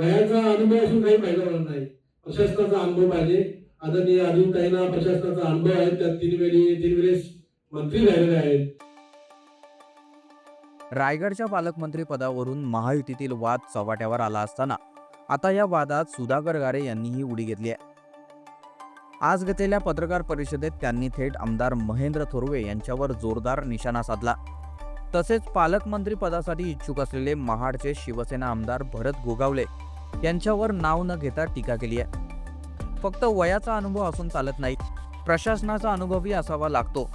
वयाचा अनुभव असून काही फायदा होणार नाही. प्रशासनाचा अनुभव पाहिजे. आदरणीय अजून अजितताईंना प्रशासनाचा अनुभव आहे. त्यात तीन वेळी तीन वेळेस मंत्री झालेले आहेत. रायगडच्या पालकमंत्री पदावरून महायुतीतील वाद चव्हाट्यावर आला असताना आता या वादात सुधाकर गारे यांनीही उडी घेतली आहे. आज घेतलेल्या पत्रकार परिषदेत त्यांनी थेट आमदार महेंद्र थोरवे यांच्यावर जोरदार निशाणा साधला. तसेच पालकमंत्री पदासाठी इच्छुक असलेले महाडचे शिवसेना आमदार भरत गोगावले यांच्यावर नाव न घेता टीका केली आहे. फक्त वयाचा अनुभव असून चालत नाही प्रशासनाचा अनुभवही असावा लागतो.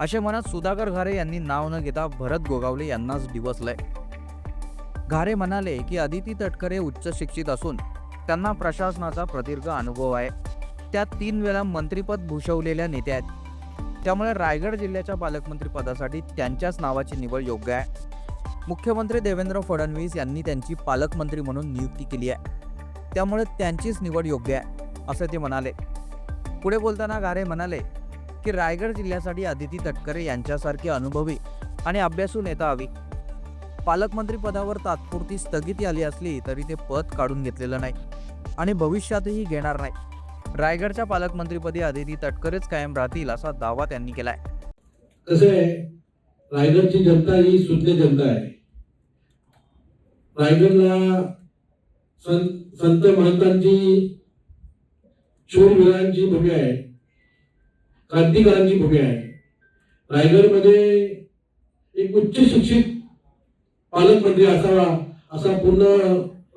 असे म्हणत सुधाकर घारे यांनी नाव न घेता भरत गोगावले यांनाच डिवसलंय घारे म्हणाले की अदिती तटकरे उच्च शिक्षित असून त्यांना प्रशासनाचा प्रदीर्घ अनुभव आहे. त्या तीन वेळा मंत्रिपद भूषवलेल्या नेत्या आहेत. त्यामुळे रायगड जिल्ह्याच्या पालकमंत्री पदासाठी त्यांच्याच नावाची निवड योग्य आहे. मुख्यमंत्री देवेंद्र फडणवीस यांनी त्यांची पालकमंत्री म्हणून नियुक्ती केली आहे. त्यामुळे त्यांचीच निवड योग्य आहे असं ते म्हणाले. पुढे बोलताना गारे म्हणाले की रायगड जिल्ह्यासाठी अदिती तटकरे यांच्यासारखी अनुभवी आणि अभ्यासू नेता हवी. पालकमंत्री पदावर तात्पुरती स्थगिती आली असली तरी ते पद काढून घेतलेलं नाही आणि भविष्यातही घेणार नाही. रायगडच्या पालकमंत्रीपदी आदिती तटकरेच कायम राहतील असा दावा त्यांनी केलाय. कसं आहे रायगडची जनता ही सुज्ञ जनता आहे. रायगडला संत संत महंतांची शूरवीरांची भूमी आहे. क्रांतिकारांची भूमी आहे. रायगडमध्ये एक उच्च शिक्षित पालकमंत्री असावा असा पूर्ण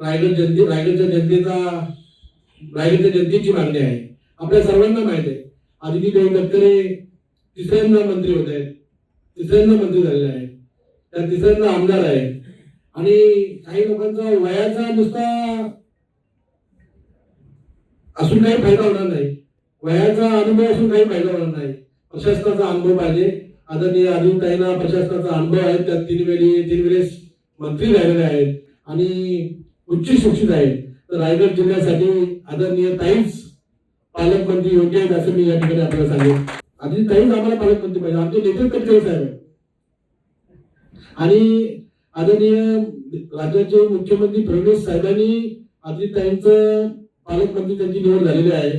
रायगड जनते रायगडच्या जनतेचा रायगडच्या जनतेची मागणी आहे. आपल्या सर्वांना माहिती आहे. आदिती देव तटकरे तिसऱ्यांदा मंत्री होत आहेत. तिसऱ्यांदा मंत्री झालेले आहेत. त्या तिसऱ्यांदा आमदार आहेत. आणि काही लोकांचा वयाचा नुसता असून काही फायदा होणार नाही. वयाचा अनुभव असून काही फायदा होणार नाही. प्रशासनाचा अनुभव पाहिजे. आदरणीय अजून अजितताईंना प्रशासनाचा अनुभव आहे. त्यात तीन वेळी तीन वेळेस मंत्री राहिलेले आहेत आणि उच्च शिक्षित आहेत. तर रायगड जिल्ह्यासाठी आदरणीय ताईच पालकमंत्री योग्य आहेत असं मी या ठिकाणी आपल्याला सांगेन. आधी ताईच आम्हाला पालकमंत्री पाहिजे. आमचे नेतृत्व साहेब आणि आदरणीय राज्याचे मुख्यमंत्री फडणवीस साहेबांनी आदिताईंचं पालकमंत्री त्यांची निवड झालेली आहे.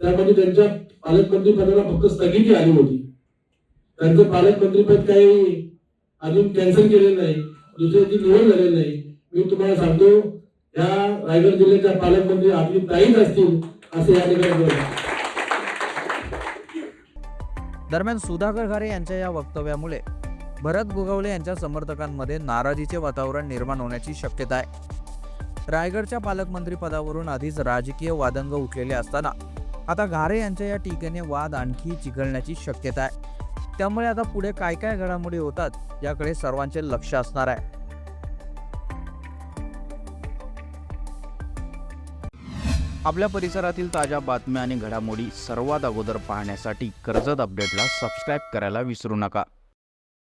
त्यामध्ये त्यांच्या पालकमंत्री पदाला फक्त स्थगिती आली होती. त्यांचं पालकमंत्रीपद काही अजून कॅन्सल केलेलं नाही. दुसऱ्याची निवड झालेली नाही. मी तुम्हाला सांगतो या रायगड जिल्ह्याच्या पालकमंत्री आपली ताईच असतील असे या ठिकाणी दरम्यान सुधाकर घारे यांच्या या वक्तव्यामुळे भरत गोगावले यांच्या समर्थकांमध्ये नाराजीचे वातावरण निर्माण होण्याची शक्यता आहे. रायगडच्या पालकमंत्री पदावरून आधीच राजकीय वादंग उठलेले असताना आता घारे यांच्या या टीकेने वाद आणखी चिघळण्याची शक्यता आहे. त्यामुळे आता पुढे काय काय घडामोडी होतात याकडे सर्वांचे लक्ष असणार आहे. आपल्या परिसरातील ताज्या बातम्या आणि घडामोडी सर्वात अगोदर पाहण्यासाठी कर्जत अपडेटला सबस्क्राईब करायला विसरू नका.